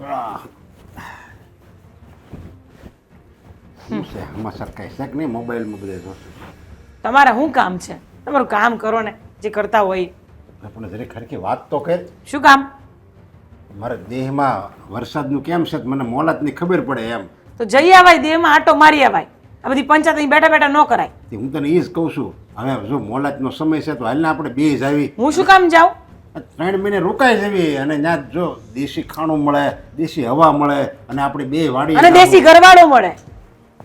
શું છે? આમાં સરકાઈ છે નહીં? મોબાઈલમાં બધે જોશે. તમારે શું કામ છે? તમારું કામ કરો ને જે કરતા હોય. આપણે જરીક ખરખી વાત તો કર. શું કામ? મારા દેહમાં વરસાદનું કેમ છે? મને મોલાતની ખબર પડે એમ. તો જઈ આવાય દેહમાં આટો મારી આવાય. આ બધી પંચાયત અહીં બેઠા બેઠા ન કરાય. હું તને એ જ કહું છું. હવે જો મોલાતનો સમય છે તો હાલને આપણે બે જ આવી. હું શું કામ જાઉં? ત્રણ મહિને રોકાઈ જવી અને ત્યાં જો દેશી ખાણું મળે દેશી હવા મળે અને આપણી બે વાડી અને દેશી ઘરવાળો મળે.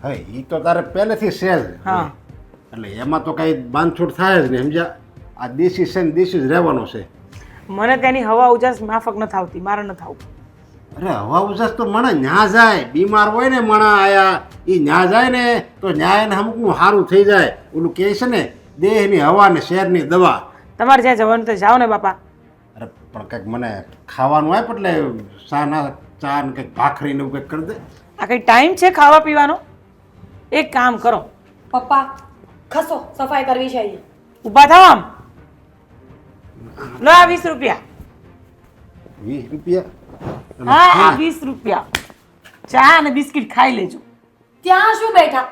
હા એ તો તારે પહેલેથી છે જ. હા. એટલે એમાં તો કઈ બાંધછૂટ થાય જ નહીં સમજ્યા? આ દેશી છે ને દેશી જ રહેવાનું છે. મને તેની હવા ઉજાસ માફક ન થાવતી મારે ન થાવું અરે હવા ઉજાસ તો મને ન્યા જાય બીમાર હોય ને મણા આયા એ ન્યા જાય ને તો ન્યાય ને અમુકનું સારું થઈ જાય. ઓલું કહે છે ને દેહની હવા ને શહેરની દવા. તમારે જ્યાં જવાનું તો જાઓ ને બાપા. પણ કંઈક મને ખાવાનું આપ એટલે સાના ચા ને કંઈક ભાખરી ને એવું કંઈક કરી દે. આ કઈ ટાઈમ છે ખાવા પીવાનો? એક કામ કરો. પપ્પા ખસો સફાઈ કરવી છે અહીંયા. ઊભા થાવ આમ. લો આ વીસ રૂપિયા. વીસ રૂપિયા? હા આ હા, વીસ રૂપિયા. ચા અને બિસ્કિટ ખાઈ લેજો. ત્યાં શું બેઠા?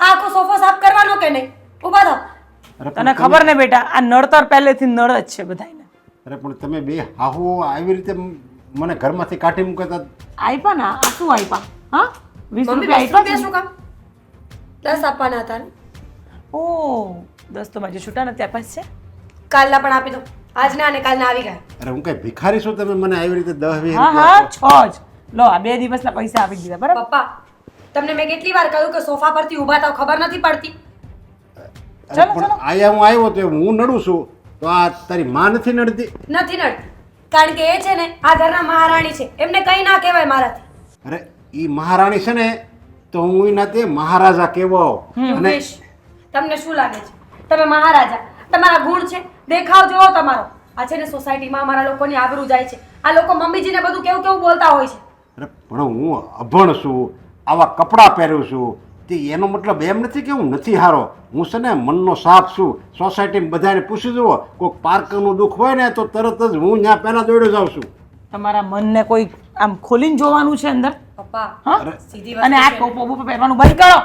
આખો સોફો સાફ કરવાનો કે નહીં? ઊભા થાવ. તને ખબર ને બેટા આ નડતર પહેલેથી નળ જ છે બધાને અરે પણ તમે બે હાહુ આવી રીતે મને ઘરમાંથી કાઢી મૂકતા આપ્યા ને આ શું આપ્યા હા? વીસ રૂપિયા આપ્યા રૂપિયા શું કામ? દસ આપવાના હતા. ઓ દસ તો મારી છૂટા નથી આપ્યા છે? કાલના પણ આપી દો. આજના અને કાલના આવી ગયા. અરે હું કઈ ભિખારી છું તમે મને આવી રીતે દસ વીસ હા હા છ જ. લો આ બે દિવસના પૈસા આપી દીધા બરાબર? પપ્પા તમને મેં કેટલી વાર કહ્યું કે સોફા પરથી ઊભા થાવ ખબર નથી પડતી. ચલો ચલો. આયા હું આવ્યો તો હું નડું છું. તો આ તારી માં નથી નડતી? નથી નડતી. કારણ કે એ છે ને આ ઘરના મહારાણી છે. એમને કંઈ ના કહેવાય મારાથી. અરે ઈ મહારાણી છે ને તો હું એના તે મહારાજા કેવો અને તમને શું લાગે છે? તમે મહારાજા તમારા ગુણ છે. દેખાવ જોવો તમારો. આ છે ને સોસાયટીમાં અમારા લોકોની આબરૂ જાય છે. આ લોકો મમ્મીજીને બધું કેવું કેવું બોલતા હોય છે. અરે પણ હું અભણ છું. આવા કપડાં પહેરું છું. તે એનો મતલબ એમ નથી કે હું નથી હારો. હું છે ને મનનો સાફ છું. સોસાયટીમાં બધાને પૂછી જુઓ કોઈક પાર્કનું દુઃખ હોય ને તો તરત જ હું ત્યાં પહેલાં દોડ્યો જાઉં છું. તમારા મનને કોઈ આમ ખોલીને જોવાનું છે અંદર? પપ્પા સીધી અને આ ટોપો બોપો પહેરવાનું બંધ કરો.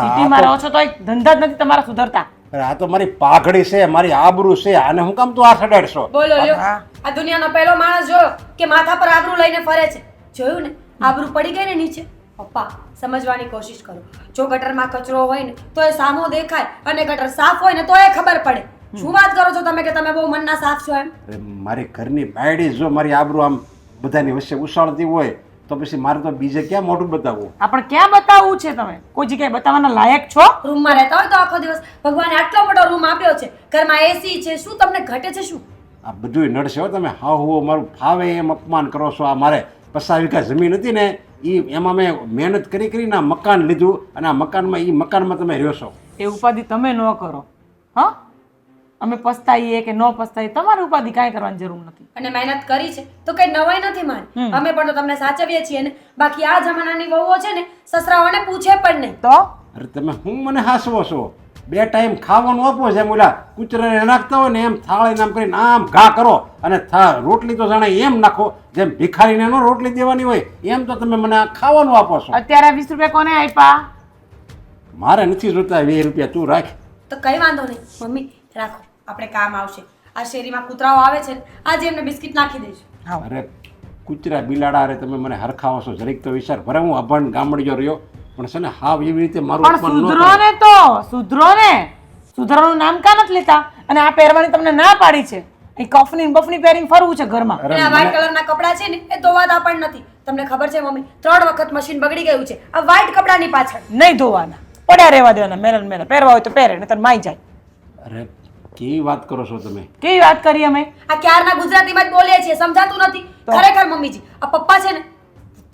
સિટીમાં રહો છો તો એક ધંધા જ નથી તમારા સુધરતા. આ તો મારી પાઘડી છે મારી આબરૂ છે. આને હું કામ તું આ સડાડશો બોલો આ દુનિયાનો પહેલો માણસ જો કે માથા પર આબરૂ લઈને ફરે છે. જોયું ને? આબરૂ પડી ગઈ ને નીચે? પપ્પા સમજવાની કોશિશ કરો. જો ગટરમાં કચરો હોય ને તો એ સામો દેખાય અને ગટર સાફ હોય ને તો એ ખબર પડે. શું વાત કરો છો તમે કે તમે બહુ મનના સાફ છો એમ? અરે મારી ઘરની બાયડી જો મારી આબરૂ આમ બધાની વચ્ચે ઉછાળતી હોય તો પછી મારે તો બીજે ક્યાં મોઢું બતાવવું? આપણે ક્યાં બતાવવું છે તમે? કોઈ જગ્યાએ બતાવવાના લાયક છો? રૂમમાં રહેતા હોય તો આખો દિવસ ભગવાને આટલો મોટો રૂમ આપ્યો છે. ઘરમાં એસી છે શું તમને ઘટે છે શું? આ બધુંય નડશે હો તમે. હા હો મારું ફાવે એમ અપમાન કરો છો. આ મારે પચાસ વીઘા જમીન હતી ને એ એમાં મેં મહેનત કરી કરીને આ મકાન લીધું અને આ મકાનમાં એ મકાનમાં તમે રહ્યો છો. એ ઉપાધિ તમે ન કરો હા? અમે પસ્તાઈએ કે ન પસ્તાઈએ તમારી ઉપાધિ કાંઈ કરવાની જરૂર નથી. અને મહેનત કરી છે તો કઈ નવાઈ નથી માન. અમે પણ તો તમને સાચવીએ છીએ ને. બાકી આ જમાનાની વહુઓ છે ને સસરાઓને પૂછે પણ નહીં. તો? અરે તમે હું મને હાસવો છો? બે ટાઈમ ખાવાનું આપો જેમ ઓલા કૂતરાને નાખતા હોય ને એમ થાળીને આમ કરીને આમ ઘા કરો અને રોટલી તો જાણે એમ નાખો જેમ ભિખારીને નો રોટલી દેવાની હોય એમ તો તમે મને ખાવાનું આપો છો. અત્યારે વીસ રૂપિયા કોને આપ્યા? મારે નથી જોતા વીસ રૂપિયા તું રાખ. તો કઈ વાંધો નહીં. મમ્મી રાખો આપણે કામ આવશે. આ શેરીમાં કૂતરાઓ આવે છે ને આજે એમને બિસ્કિટ નાખી દઈશું. હા. અરે કૂતરા બિલાડા અરે તમે મને હરખાવો છો. જરીક તો વિચાર ભરે હું અભણ ગામડીયો રહ્યો પણ છે ને હાવ એવી રીતે મારું પણ અપમાન ન સુધરો કરો. ને તો સુધરો ને સુધરવાનું નામ કા નથી લેતા? અને આ પહેરવાની તમને ના પાડી છે. એ કફની ને બફની પહેરીને ફરવું છે ઘરમાં. અરે અને આ મને- વ્હાઈટ કલરના કપડાં છે ને એ ધોવાતા પણ નથી. તમને ખબર છે મમ્મી ત્રણ વખત મશીન બગડી ગયું છે. આ વ્હાઈટ કપડાની પાછળ. નહીં ધોવાના. પડ્યા રહેવા દેવાના મેરન મેરન પહેરવા હોય તો પહેરે ને માઈ જાય. અરે કેવી વાત કરો છો તમે? કેવી વાત કરી અમે? આ ક્યારના ગુજરાતીમાં જ બોલીએ છીએ સમજાતું નથી. ખરેખર મમ્મીજી આ પપ્પા છે ને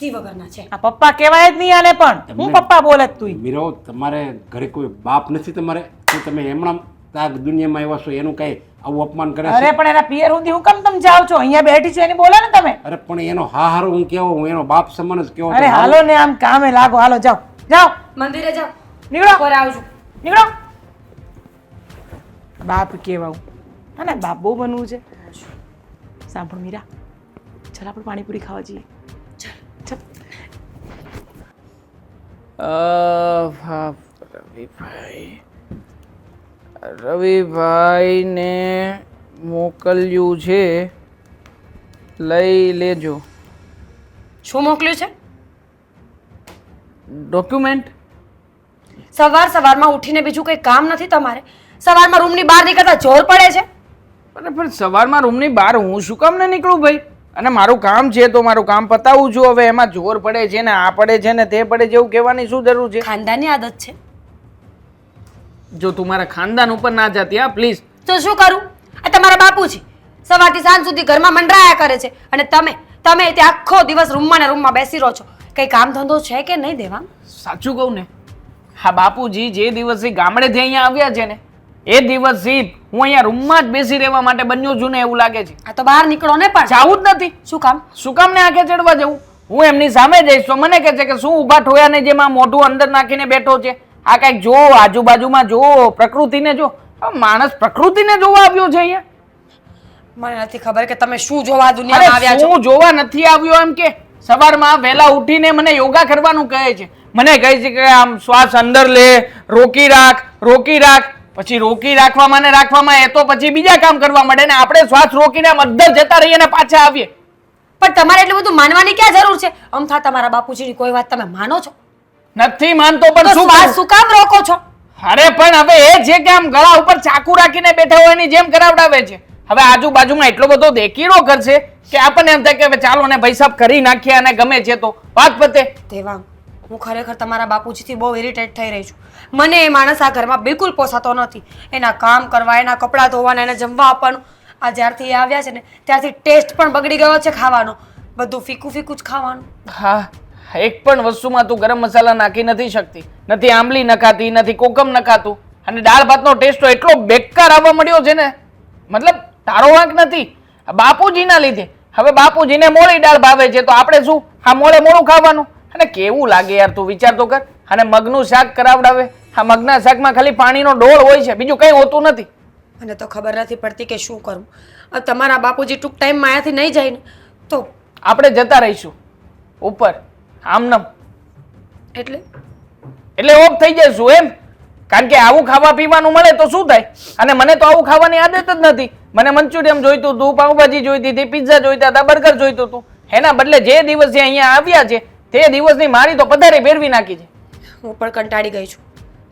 બુદ્ધિ વગરના છે. આ પપ્પા કહેવાય જ નહીં આને પણ. હું પપ્પા બોલે જ તું. મીરો તમારે ઘરે કોઈ બાપ નથી તમારે? કે તમે એમણા તાગ દુનિયામાં આવ્યા છો એનું કઈ આવું અપમાન કરે અરે પણ એના પિયર સુધી હું કેમ તમે જાઓ છો? અહીંયા બેઠી છે એની બોલે ને તમે. અરે પણ એનો હા હારો હું કેવો? હું એનો બાપ સમાન જ કેવો? અરે હાલો. ને આમ કામે લાગો. હાલો જાઓ. જાઓ. મંદિરે જાઓ. નીકળો. બપોરે આવજો. નીકળો. બાપ કેવા હા ને બાપ બહુ બનવું છે. સાંભળો મીરા. ચાલ આપણે પાણીપુરી ખાવા જઈએ અ, હા, રવિભાઈ. રવિભાઈને મોકલ્યું છે. લઈ લેજો. શું મોકલ્યું છે? ડોક્યુમેન્ટ. સવાર સવારમાં ઉઠીને બીજું કંઈ કામ નથી તમારે? સવારમાં રૂમની બહાર નીકળતા જોર પડે છે? પણ સવારમાં રૂમની બહાર હું શું કામ ને નીકળું ભાઈ? અને મારું કામ છે તો મારું કામ પતાવું છું હવે એમાં જોર પડે છે ને આ પડે છે ને તે પડે છે એવું કહેવાની શું જરૂર છે? ખાનદાનની આદત છે. જો તું મારા ખાનદાન ઉપર ના જતી હા પ્લીઝ તો શું કરું? આ તમારા બાપુજી સવારથી સાંજ સુધી ઘરમાં મંડરાયા કરે છે. અને તમે તમે તે આખો દિવસ રૂમમાં ને રૂમમાં બેસી રહો છો. કંઈ કામ ધંધો છે કે નહીં દેવા? સાચું કહું ને હા બાપુજી જે દિવસથી ગામડેથી અહીંયા આવ્યા છે ને એ દિવસથી હું અહીંયા રૂમમાં જ બેસી રહેવા માટે બન્યો છું ને એવું લાગે છે. આ તો બહાર નીકળો ને પણ. જાવું જ નથી. શું કામ? શું કામ ને આંખે ચડવા જવું? હું એમની સામે જઈશ તો મને કહે છે કે શું ઊભા ઠોયા ને જેમાં મોઢું અંદર નાખીને બેઠો છે? આ કંઈક જો આજુબાજુમાં જો પ્રકૃતિને જો. માણસ પ્રકૃતિને જોવા આવ્યો છે અહીંયા. મને નથી ખબર કે તમે શું જોવા દુનિયામાં આવ્યા છો. શું જોવા નથી આવ્યો એમ કે? સવારમાં વહેલા ઉઠીને મને યોગા કરવાનું કહે છે. મને કહે છે કે આમ શ્વાસ અંદર લે રોકી રાખ રોકી રાખ. પછી રોકી રાખવામાં ને રાખવામાં એ તો પછી બીજા કામ કરવા માંડે ને આપણે શ્વાસ રોકીને આમ જતા રહીએ ને પાછા આવીએ. પણ તમારે એટલું બધું માનવાની ક્યાં જરૂર છે? અમથા તમારા બાપુજીની કોઈ વાત તમે માનો છો? નથી માનતો પણ શું વાત શું કામ રોકો છો? અરે પણ હવે એ જે કે આમ ગળા ઉપર ચાકુ રાખીને બેઠા હોય એની જેમ કરાવડાવે છે. હવે આજુબાજુમાં એટલો બધો દેખીરો કરશે કે આપણને એમ થાય કે ચાલો ને ભાઈ સાહેબ કરી નાખીએ અને ગમે છે તો. વાત પતે. દેવાંગ. હું ખરેખર તમારા બાપુજીથી બહુ ઇરિટેટ થઈ રહી છું. મને એ માણસ આ ઘરમાં બિલકુલ પોસાતો નથી. એના કામ કરવા, એના કપડાં ધોવાના, એને જમવા આપવાનું. આ જ્યારથી એ આવ્યા છે ને, ત્યારથી ટેસ્ટ પણ બગડી ગયો છે ખાવાનો. બધું ફીકું ફીકું જ ખાવાનું. હા, એક પણ વસ્તુમાં તું ગરમ મસાલા નાખી નથી શકતી. નથી આંબલી નખાતી, નથી કોકમ નખાતું. અને દાળ ભાતનો ટેસ્ટ તો એટલો બેકાર આવવા મળ્યો છે ને. મતલબ, તારો વાંક નથી. બાપુજીના લીધે. હવે બાપુજીને મોળી દાળ ભાવે છે, તો આપણે શું? આ મોળે મોળું ખાવાનું. અને કેવું લાગે યાર તું વિચાર તો કર. અને મગનું શાક કરાવડાવે. આ મગના શાકમાં ખાલી પાણીનો ડોળ હોય છે બીજું કંઈ હોતું નથી. મને તો ખબર નથી પડતી કે શું કરું. તમારા બાપુજી ટૂંક ટાઈમમાં અહીંયાથી નહીં જાય ને તો? આપણે જતા રહીશું. ઉપર આમનમ. એટલે? એટલે ઓફ થઈ જઈશું એમ. કારણ કે આવું ખાવા પીવાનું મળે તો શું થાય? અને મને તો આવું ખાવાની આદત જ નથી. મને મંચુરિયમ જોઈતું હતું પાઉંભાજી જોઈતી હતી પિઝા જોઈતા હતા બર્ગર જોઈતું હતું. એના બદલે જે દિવસે અહીંયા આવ્યા છે તે દિવસની મારી તો પધારે ફેરવી નાખી છે. હું પણ કંટાળી ગઈ છું.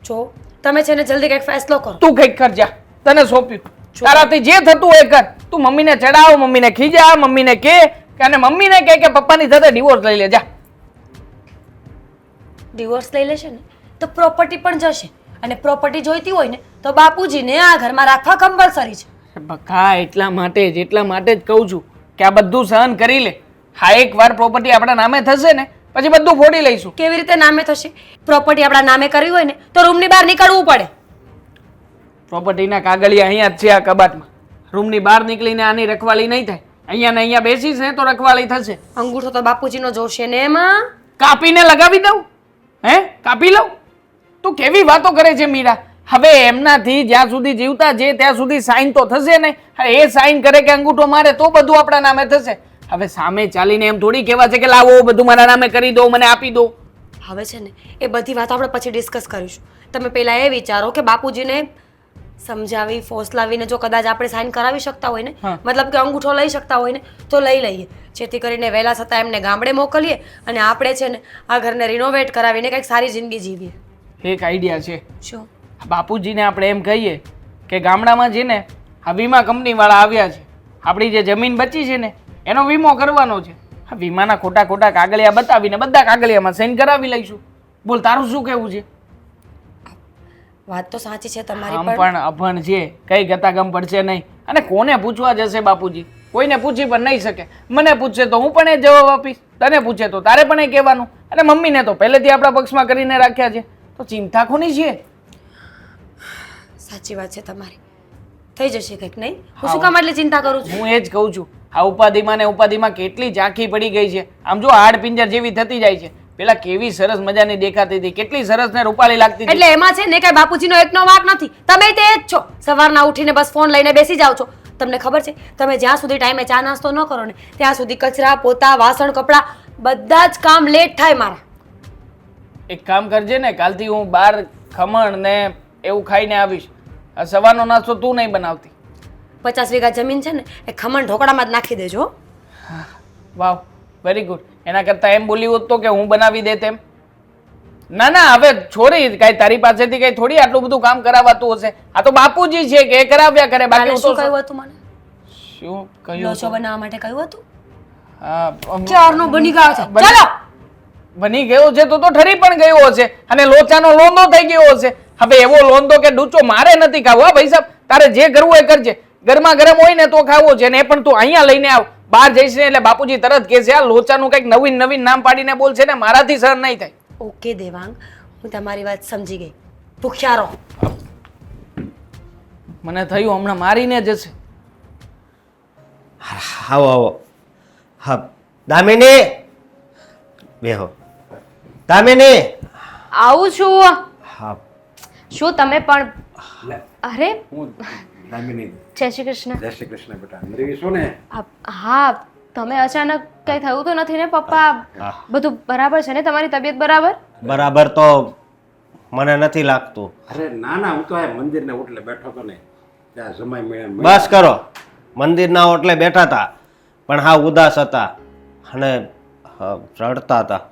જો તમે છે ને જલ્દી કંઈક ફેસલો કરો. તું કંઈક કર જા તને સોંપ્યું. તારાથી જે થતું હોય કર. તું મમ્મીને ચડાવ મમ્મીને ખીજા મમ્મીને કે અને મમ્મીને કે કે પપ્પાની સાથે ડિવોર્સ લઈ લે જા ડિવોર્સ લઈ લેશે ને તો પ્રોપર્ટી પણ જશે. અને પ્રોપર્ટી જોઈતી હોય ને તો બાપુજીને આ ઘરમાં રાખવા કમ્પલસરી છે. બકા એટલા માટે જ એટલા માટે જ કહું છું કે આ બધું સહન કરી લે. હા એક વાર પ્રોપર્ટી આપણા નામે થશે ને પછી બધું ફોડી લઈશું. કેવી રીતે નામે થશે? પ્રોપર્ટી આપણા નામે કરવી હોય ને તો રૂમની બહાર નીકળવું પડે. પ્રોપર્ટીના કાગળિયા અહીંયા જ છે આ કબાટમાં. રૂમની બહાર નીકળીને આની રખવાળી નહીં થાય. અહીંયા ને અહીંયા બેસીશ ને તો રખવાળી થશે. અંગૂઠો તો બાપુજીનો જોશે ને એમાં. કાપીને લગાવી દઉં? હે? કાપી લઉં? તું કેવી વાતો કરે છે મીરા? હવે એમનાથી જ્યાં સુધી જીવતા જે ત્યાં સુધી સાઈન તો થશે ને. એ સાઈન કરે કે અંગૂઠો મારે તો બધું આપણા નામે થશે. હવે સામે ચાલીને એમ થોડી કહેવા છે કે લાવો બધું મારા નામે કરી દો મને આપી દો. હવે છે ને એ બધી વાતો આપણે પછી ડિસ્કસ કરીશું. તમે પહેલા એ વિચારો કે બાપુજીને સમજાવી ફોસલાવીને જો કદાચ આપણે સાઈન કરાવી શકતા હોય ને મતલબ કે અંગૂઠો લઈ શકતા હોય ને તો લઈ લઈએ. જેથી કરીને વહેલા છતાં એમને ગામડે મોકલીએ અને આપણે છે ને આ ઘરને રિનોવેટ કરાવીને કંઈક સારી જિંદગી જીવીએ. એક આઈડિયા છે. શું? બાપુજીને આપણે એમ કહીએ કે ગામડામાં છે ને આ વીમા કંપનીવાળા આવ્યા છે. આપણી જે જમીન બચી છે ને એનો વીમો કરવાનો છે. હા વીમાના ખોટા ખોટા કાગળિયા બતાવીને બધા કાગળિયામાં સાઈન કરાવી લઈશું. બોલ તારું શું કહેવું છે? વાત તો સાચી છે તમારી પણ અભણ છે કઈ ગતાગમ પડશે નહીં. અને કોને પૂછવા જશે બાપુજી? કોઈને પૂછી પણ નહીં શકે. મને પૂછશે તો હું પણ એ જવાબ આપીશ. તને પૂછે તો તારે પણ એ કહેવાનું. અને મમ્મીને તો પહેલેથી આપણા પક્ષમાં કરીને રાખ્યા છે. તો ચિંતા કોની છે? સાચી વાત છે તમારી. થઈ જશે કંઈક નહીં? હું શું કામ એટલે ચિંતા કરું છું? હું એ જ કહું છું. આ ઉપાધિમાં ને ઉપાધિમાં કેટલી ઝાંખી પડી ગઈ છે. આમ જો હાડ પિંજર જેવી થતી જાય છે. પેલા કેવી સરસ મજાની દેખાતી હતી કેટલી સરસ ને રૂપાળી લાગતી હતી. એટલે એમાં છે ને કઈ બાપુજીનો એકનો વાંક નથી. તમે તે જ છો. સવારના ઉઠીને બસ ફોન લઈને બેસી જાઓ છો. તમને ખબર છે તમે જ્યાં સુધી ટાઈમે ચા નાસ્તો ન કરો ને ત્યાં સુધી કચરા પોતા વાસણ કપડાં બધા જ કામ લેટ થાય મારા. એક કામ કરજે ને કાલથી હું બહાર ખમણ ને એવું ખાઈને આવીશ. આ સવારનો નાસ્તો તું નહીં બનાવતી. પચાસ વીઘા જમીન છે ને એ ખમણ ઢોકળામાં જ નાખી દેજો વાવ વેરી ગુડ એના કરતાં એમ બોલી હોત તો કે હું બનાવી દે તેમ ના ના હવે છોડી કાંઈ તારી પાસેથી કઈ થોડી આટલું બધું કામ કરાવાતું હશે. આ તો બાપુજી છે કે એ કરાવ્યા કરે બાકી શું કહ્યું હતું મને? શું કહ્યું લોચો બનાવવા માટે કહ્યું હતું? હા અમ- બની ગયો છે. ચાલો! બની ગયો છે તો તો ઠરી પણ ગયો હશે અને લોચાનો લોંદો થઈ ગયો હશે. હવે એવો લોંદો કે ડૂચો મારે નથી ખાવો હા ભાઈ સાહેબ? તારે જે કરવું હોય એ કરજે. ગરમા ગરમ હોય ને તો ખાવો છે ને પણ તું અહીંયા લઈને આવ. બહાર જઈશ ને એટલે બાપુજી તરત કે છે આ લોચાનું કંઈક નવીન નવીન નામ પાડીને બોલ છે ને મારાથી સહન નહીં થાય. ઓકે દેવાંગ હું તમારી વાત સમજી ગઈ. ભૂખ્યા રહો મને થયું હમણાં મારીને જશે આવો આવો. હા દામિની. બેહો દામિની. આવું છું. હા. શું તમે પણ અરે. હું દામિની જય શ્રી કૃષ્ણ. જય શ્રી કૃષ્ણ બેટા. મરી છો ને? હા તમે અચાનક કઈ થયું તો નથી ને પપ્પા? બધું બરાબર છે ને તમારી તબિયત બરાબર? બરાબર તો મને નથી લાગતું. અરે ના ના હું તો આ મંદિરને ઓટલે બેઠો તો ને. ત્યાં સમય મેળે બસ કરો. મંદિરના ઓટલે બેઠા હતા પણ હા ઉદાસ હતા અને રડતા હતા.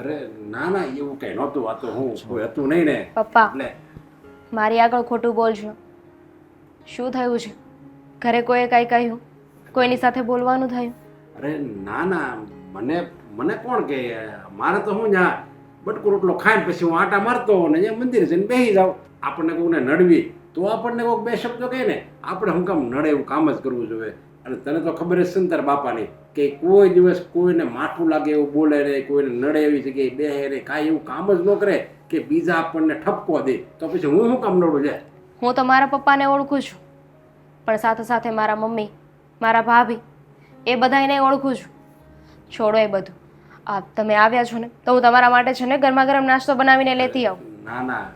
અરે ના ના એવું કઈ નહોતું. આ તો હું કોઈ હતું નહીં ને. પપ્પા મારી આગળ ખોટું બોલશો શું થયું છે? ઘરે કોઈએ કાંઈ કહ્યું? કોઈની સાથે બોલવાનું થયું? અરે ના ના. મને મને કોણ કે મારે તો હું ત્યાં બટકો રોટલો ખાઈને પછી હું આટા મારતો ને અહીંયા મંદિર જઈને બેસી જાઉં. આપણને કોઈને નડવી તો આપણને કોઈક બે શબ્દો કહે ને. આપણે હું કામ નડે એવું કામ જ કરવું જોઈએ. અને તને તો ખબર છે સંતર બાપાની કે કોઈ દિવસ કોઈને માઠું લાગે એવું બોલે નહીં કોઈને નડે એવી જગ્યાએ બેહે નહીં કાંઈ એવું કામ જ ન કરે કે બીજા આપણને ઠપકો દે. તો પછી હું શું કામ નડું છે હું તો મારા પપ્પાને ઓળખું છું. પણ સાથે સાથે મારા મમ્મી, મારા ભાભી, એ બધાને ઓળખું છું. છોડો એ બધું. આ તમે આવ્યા છો ને, તો હું તમારા માટે છે ને ગરમા ગરમ નાસ્તો બનાવીને લેતી આવું. ના ના.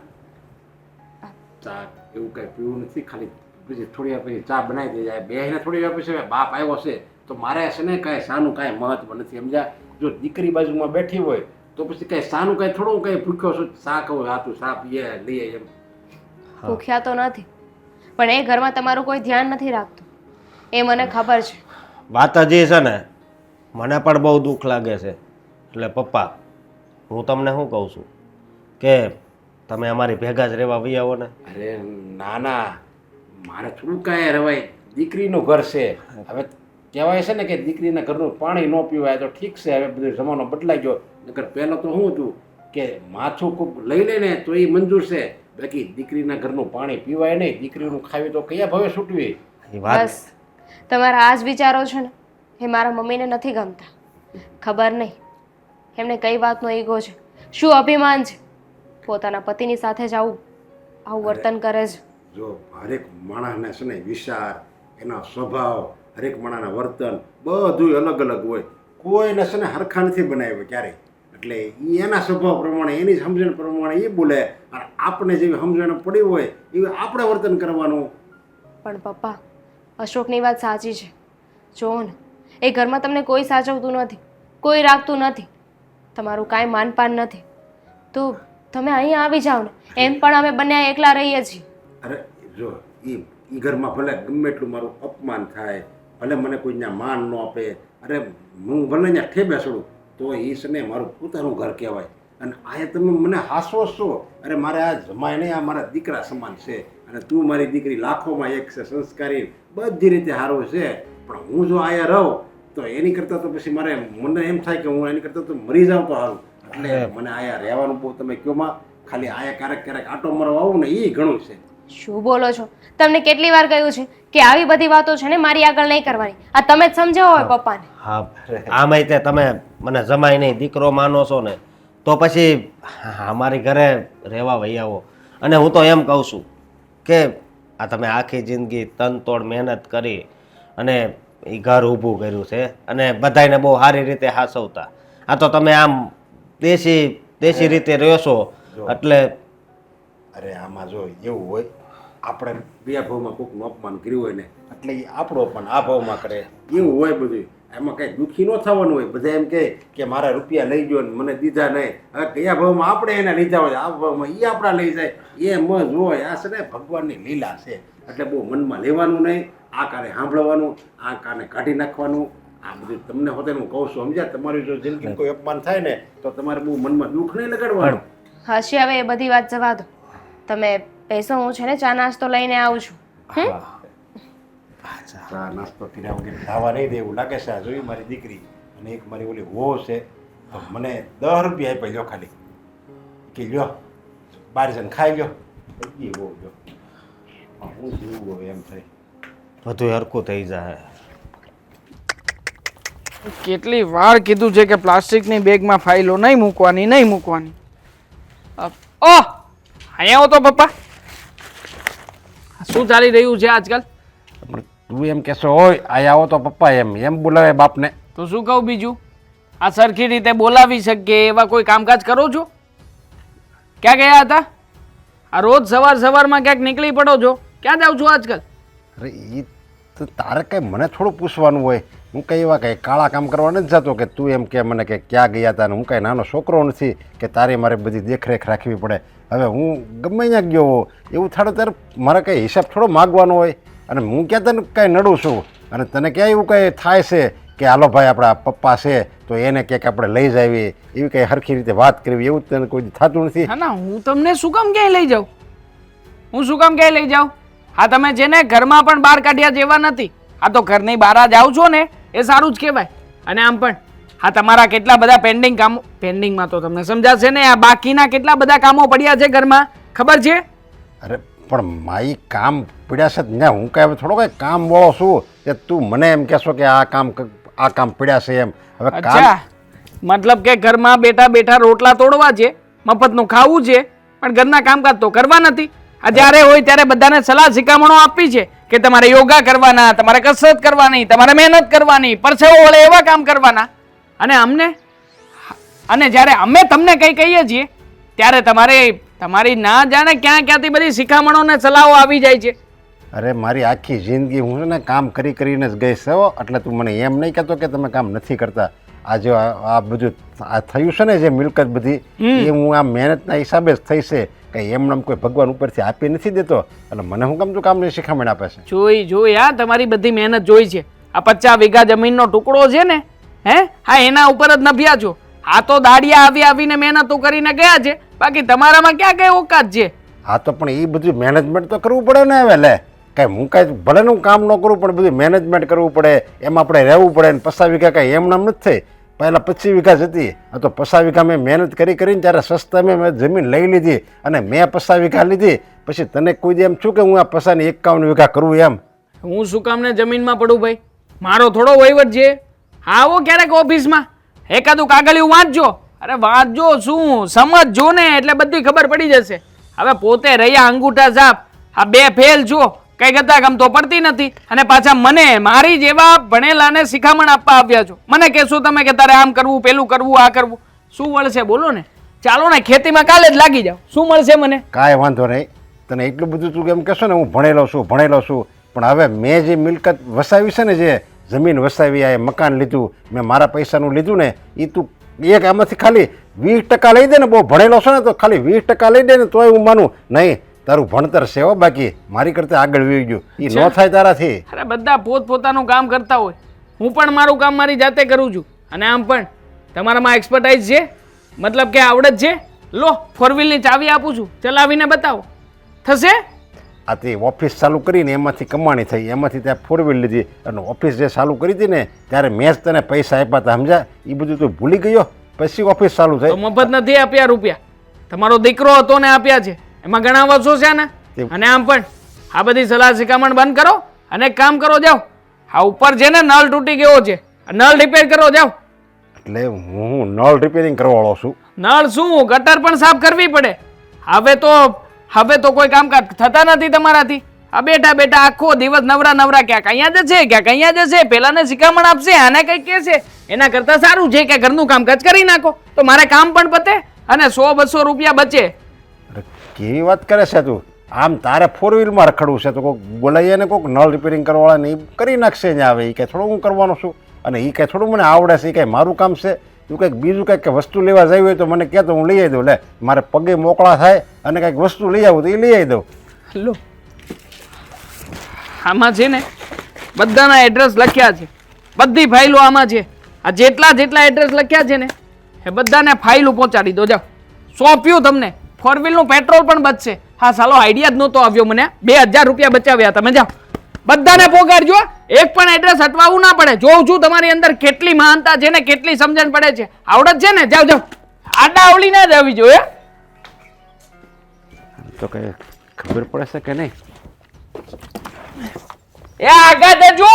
ચા એવું કઈ પીવું નથી, ખાલી પછી થોડી વાર પછી ચા બનાવી દે જાય બે થોડી વાર પછી બાપ આવ્યો છે, તો મારે છે ને કાંઈ સાનું કાંઈ મહત્વ નથી, સમજ્યા? જો દીકરી બાજુમાં બેઠી હોય, તો પછી કાંઈ સાનું કાંઈ થોડું કાંઈ ભૂખ્યો છું, ચા કહું, હા તું ચા પીએ, લઈએ એમ. ભૂખ્યા તો નથી પણ એ ઘરમાં તમારું કોઈ ધ્યાન નથી રાખતું. એ મને ખબર છે. વાત હજી છે ને મને પણ બહુ દુઃખ લાગે છે. એટલે પપ્પા હું તમને શું કહું છું? કે તમે અમારી ભેગા જ રહેવા વહી આવો ને. અરે ના ના મારે થોડું કાંઈ રવાય દીકરીનું ઘર છે. હવે કહેવાય છે ને કે દીકરીના ઘરનું પાણી ન પીવાય તો ઠીક છે. હવે બધો જમાનો બદલાઈ ગયો. નકર પહેલાં તો શું હતું કે માથું ખૂબ લઈ લે ને તો એ મંજૂર છે. બાકી દીકરીના ઘરનું પાણી પીવાય નહીં દીકરીનું ખાવી તો કયા ભાવે છૂટવી? બસ. તમારા આ જ વિચારો છે ને? એ મારા મમ્મીને નથી ગમતા. ખબર નહીં. એમને કઈ વાતનો ઈગો છે? શું અભિમાન છે? પોતાના પતિની સાથે જ આવું આવું વર્તન કરે છે. જો હરેક માણસને છે ને વિચાર એનો સ્વભાવ હરેક માણસના વર્તન બધું અલગ અલગ હોય. કોઈને છે ને હરખા નથી બનાવ્યું ક્યારેય. એટલે એ એના સ્વભાવ પ્રમાણે એની સમજણ પ્રમાણે એ બોલે. અને આપણે જેવી સમજણ પડી હોય એવી આપણે વર્તન કરવાનું. પણ પપ્પા અશોકની વાત સાચી છે. જુઓ ને એ ઘરમાં તમને કોઈ સાચવતું નથી કોઈ રાખતું નથી તમારું કાંઈ માનપાન નથી. તો તમે અહીંયા આવી જાઓ ને એમ પણ અમે બંને એકલા રહીએ છીએ. અરે જો એ એ ઘરમાં ભલે ગમે એટલું મારું અપમાન થાય ભલે મને કોઈ ત્યાં માન ન આપે અરે હું ભલે અહીંયા ઠેબે છોડું તો એ ને મારું પોતાનું ઘર કહેવાય. અને આ તમે મને હાસો છો. અરે મારે આ જમાય નહીં આ મારા દીકરા સમાન છે. અને તું મારી દીકરી લાખોમાં એક છે સંસ્કારી બધી રીતે સારો છે. પણ હું જો આયા રહું તો એની કરતાં તો પછી મારે મને એમ થાય કે હું એની કરતાં તો મરી જાઉં તો સારું. એટલે મને આયા રહેવાનું બહુ તમે કયો માં ખાલી આયા ક્યારેક ક્યારેક આટો મારવા આવું ને એ ઘણું છે. શું બોલો છો? તમને કેટલી વાર કહ્યું છે કે આવી બધી વાતો છે ને મારી આગળ નહીં કરવાની. આ તમે જ સમજાવો હોય પપ્પાને. હા આમાં તે તમે મને જમાય નહીં દીકરો માનો છો ને તો પછી અમારી ઘરે રહેવા વહી આવો. અને હું તો એમ કહું છું કે આ તમે આખી જિંદગી તનતોડ મહેનત કરી અને એ ઘર ઊભું કર્યું છે અને બધાયને બહુ સારી રીતે હાસવતા. આ તો તમે આમ દેશી દેશી રીતે રહ્યો છો એટલે અરે, આમાં જો એવું હોય, આપણે બે ભાવમાં કોઈકનું અપમાન કર્યું હોય ને, એટલે એ આપણો પણ આ ભાવમાં કરે. એવું હોય બધું એમાં કંઈ દુઃખી ન થવાનું હોય. બધા એમ કહે કે મારા રૂપિયા લઈ ગયો ને મને દીધા નહીં. હવે કયા ભાવમાં આપણે એને લીધા હોય? આ ભાવમાં એ આપણા લઈ જાય. એ મજ હોય. આ છે ને ભગવાનની લીલા છે. એટલે બહુ મનમાં લેવાનું નહીં. આ કાને સાંભળવાનું, આ કાને કાઢી નાખવાનું. આ બધું તમને હોતે હું કહું છું. સમજ્યા? તમારી જો જિંદગી કોઈ અપમાન થાય ને, તો તમારે બહુ મનમાં દુઃખ નહીં લગાડવાનું. હશે હવે એ બધી વાત જવા દો. તમે પૈસો હું છે ને ચા નાસ્તો લઈને આવું છું. હમ? ચા નાસ્તો કર્યા વગર ખાવા નહીં દે એવું લાગે છે આ જોઈ મારી દીકરી? અને એક મારી ઓલી હો છે તો મને દસ રૂપિયા આપ્યા લ્યો ખાલી. કે લ્યો બાર જણ ખાઈ લ્યો. એ વહુ લ્યો. હું જીવું હવે એમ થાય. બધું હરકું થઈ જાય. કેટલી વાર કીધું છે કે પ્લાસ્ટિકની બેગમાં ફાઇલો નહીં મૂકવાની નહીં મૂકવાની. ઓહ! અહીંયા આવો તો પપ્પા. શું ચાલી રહ્યું છે આજકાલ? પણ તું એમ કહેશો હોય અહીંયા આવો તો પપ્પા એમ એમ બોલાવે બાપને. તો શું કહું બીજું? આ સરખી રીતે બોલાવી શકીએ એવા કોઈ કામકાજ કરો છો? ક્યાં ગયા હતા? આ રોજ સવાર સવારમાં ક્યાંક નીકળી પડો છો? ક્યાં જાવ છો આજકાલ? અરે એ તો તારે કંઈ મને થોડું પૂછવાનું હોય? હું કંઈ એવા કંઈ કાળા કામ કરવા નથી જતો કે તું એમ કે મને કે ક્યાં ગયા હતા અને હું કાંઈ નાનો છોકરો નથી કે તારે મારે બધી દેખરેખ રાખવી પડે. હવે હું ગમે ત્યાં ગયો હોઉં, એવું થાડે ત્યારે મારે કંઈ હિસાબ થોડો માગવાનો હોય? અને હું ક્યાં તને કાંઈ નડું છું? અને તને ક્યાં એવું કંઈ થાય છે કે હાલો ભાઈ આપણા પપ્પા છે, તો એને ક્યાંક આપણે લઈ જાવી એવી કંઈ સરખી રીતે વાત કરવી એવું તને કોઈ થતું નથી? ના, હું તમને શું કામ ક્યાંય લઈ જાઉં? હું શું કામ ક્યાંય લઈ જાઉં? હા તમે જેને ઘરમાં પણ બહાર કાઢ્યા જેવા નથી. આ તો ઘરની બહાર જાઓ છો ને એ સારું જ કહેવાય. અને આમ પણ હા તમારા કેટલા બધા પેન્ડિંગ કામો પેન્ડિંગમાં તો તમને સમજાશે ને આ બાકીના કેટલા બધા કામો પડ્યા છે ઘરમાં ખબર છે? અરે પણ માઈ કામ પીડ્યા છે ને હું કહેવાય થોડો કાંઈ કામ વાળો છું કે તું મને એમ કહેશો કે આ કામ આ કામ પીડ્યા છે એમ. હવે કામ મતલબ કે ઘરમાં બેઠા બેઠા રોટલા તોડવા છે મફતનું ખાવું છે પણ ઘરના કામકાજ તો કરવા નથી. જ્યારે હોય ત્યારે બધાને સલાહ શિખામણો આપી છે કે તમારે યોગા કરવાના, તમારે કસરત કરવાની, તમારે મહેનત કરવાની, પરસેવો વળે એવા કામ કરવાના અને અમને, અને જ્યારે અમે તમને કંઈ કહીએ છીએ, ત્યારે તમારે, તમારી ના જાણે ક્યાં ક્યાંથી બધી શિખામણો ને સલાહો આવી જાય છે અરે, મારી આખી જિંદગી હું ને કામ કરી કરીને જ ગઈ છો. એટલે તું મને એમ નહીં કહેતો કે તમે કામ નથી કરતા આ જો આ બધું આ થયું છે ને જે મિલકત બધી એ હું આ મહેનતના હિસાબે જ થઈ છે. કે એમને કોઈ ભગવાન ઉપરથી આપી નથી દેતો. અને મને હું કામ તું કામની શિખામણ આપે છે? જોઈ જોઈ હા તમારી બધી મહેનત જોઈ છે. આ પચાસ વીઘા જમીનનો ટુકડો છે ને હે? હા એના ઉપર જ નભ્યા છો. આ તો દાડિયા આવી આવીને મહેનતો કરીને ગયા છે. બાકી તમારામાં ક્યાં કઈ ઓકાત છે? હા તો પણ એ બધું મેનેજમેન્ટ તો કરવું પડે ને હવે લે. કાંઈ હું કાંઈ ભલે હું કામ ન કરું પણ બધું મેનેજમેન્ટ કરવું પડે. એમાં આપણે રહેવું પડે ને પચાસ વીઘા કાંઈ એમ નામ નથી થઈ. પહેલાં પચીસ વીઘા જતી આ તો પસા વીઘા મેં મહેનત કરી કરીને ત્યારે સસ્તા મેં મેં જમીન લઈ લીધી અને મેં પસા વીઘા લીધી. પછી તને કોઈ એમ છું કે હું આ પસાની એકાવન વીઘા કરું એમ? હું શું કામને જમીનમાં પડું ભાઈ? મારો થોડો વહીવટ છે. આવો ક્યારેક ઓફિસમાં. એકાદું કાગળિયું વાંચજો. અરે વાંચજો શું? સમજજો ને, એટલે બધી ખબર પડી જશે. હવે પોતે રહ્યા અંગૂઠા સાપ આ બે ફેલ છો. કઈ ગતા કામ તો પડતી નથી. અને પાછા મને, મારી જેવા ભણેલાને શિખામણ આપવા આવ્યા છો. મને કહેશો તમે કે તારે આમ કરવું, પેલું કરવું, આ કરવું. શું મળશે બોલો ને. ચાલો ને, ખેતીમાં કાલે જ લાગી જાઓ. શું મળશે મને? કાંઈ વાંધો નહીં. તને એટલું બધું તું એમ કહેશો ને, હું ભણેલો છું ભણેલો છું. પણ હવે મેં જે મિલકત વસાવી છે ને, જે જમીન વસાવી, આ મકાન લીધું, મેં મારા પૈસાનું લીધું ને એ તું એક આમાંથી ખાલી વીસ ટકા લઈ દે ને, બહુ ભણેલો છો ને, તો ખાલી વીસ ટકા લઈ દે ને, તોય હું માનું. નહીં તારું ભણતર સેવો બાકી મારી કરતાં આગળ વી ગયું એ ન થાય તારાથી. અરે બધા પોત પોતાનું કામ કરતા હોય. હું પણ મારું કામ મારી જાતે કરું છું. અને આમ પણ તમારામાં એક્સપર્ટાઇઝ છે? મતલબ કે આવડત છે? લો ફોર વ્હીલની ચાવી આપું છું. ચલાવીને બતાવો. થશે? આ તે ઓફિસ ચાલુ કરીને એમાંથી કમાણી થઈ. એમાંથી ત્યાં ફોર વ્હીલ લીધી. અને ઓફિસ જે ચાલુ કરી હતી ને ત્યારે મેં જ તને પૈસા આપ્યા હતા સમજા એ બધું તું ભૂલી ગયો? પછી ઓફિસ ચાલુ થઈ. મફત નથી આપ્યા રૂપિયા. તમારો દીકરો હતો ને આપ્યા છે. એમાં ઘણા વર્ષો છે ને? અને આમ પણ આ બધી સલાહ શિખામણ બંધ કરો અને કામ કરો જાઓ. આ ઉપર છે ને નળ તૂટી ગયો છે. નળ રિપેર કરો જાઓ. એટલે હું નળ રિપેરિંગ કરવાળો છું. નળ શું? ગટર પણ સાફ કરવી પડે. હવે તો હવે તો કોઈ કામકાજ થતા નથી તમારાથી. આ બેઠા બેઠા આખો દિવસ નવરા નવરા ક્યાંક અહીંયા જશે ક્યાંક અહીંયા જશે પેલાને શિખામણ આપશે આને કે છે એના કરતાં સારું છે કે ઘરનું કામકાજ કરી નાખો. તો મારે કામ પણ પતે અને સો બસો રૂપિયા બચે. કેવી વાત કરે છે તું? આમ તારે ફોર વ્હીલમાં રખડવું છે તો કોઈક બોલાવીએ ને કોઈક નળ રિપેરિંગ કરવાવાળાને એ કરી નાખશે ને આવે એ કે થોડું હું કરવાનો છું. અને એ કાંઈ થોડું મને આવડે છે. એ કાંઈ મારું કામ છે. તું કંઈક બીજું કંઈક વસ્તુ લેવા જવી હોય તો મને કહે તો હું લઈ આવી દઉં. લે, મારે પગે મોકળા થાય અને કંઈક વસ્તુ લઈ આવું તો એ લઈ આવી દઉં. લો. આમાં છે ને, બધાના એડ્રેસ લખ્યા છે. બધી ફાઇલો આમાં છે. આ જેટલા જેટલા એડ્રેસ લખ્યા છે ને, એ બધાને ફાઇલો પહોંચાડી દો. જાઓ. સોંપ્યું તમને. ફોર વ્હીલનું પેટ્રોલ પણ બચશે. હા સાલો આઈડિયા જ નહોતો આવ્યો મને. બે હજાર રૂપિયા બચાવ્યા તમે જાઓ. બધાને પોગાડજો એક પણ એડ્રેસ હટવાવું ના પડે. જોઉં છું તમારી અંદર કેટલી મહાનતા છે ને કેટલી સમજણ પડે છે. આવડત છે ને? જાઓ જાઓ. આડા આવડી ના જવી જોઈએ તો કઈ ખબર પડે છે કે નહીં? એ આગળ જજો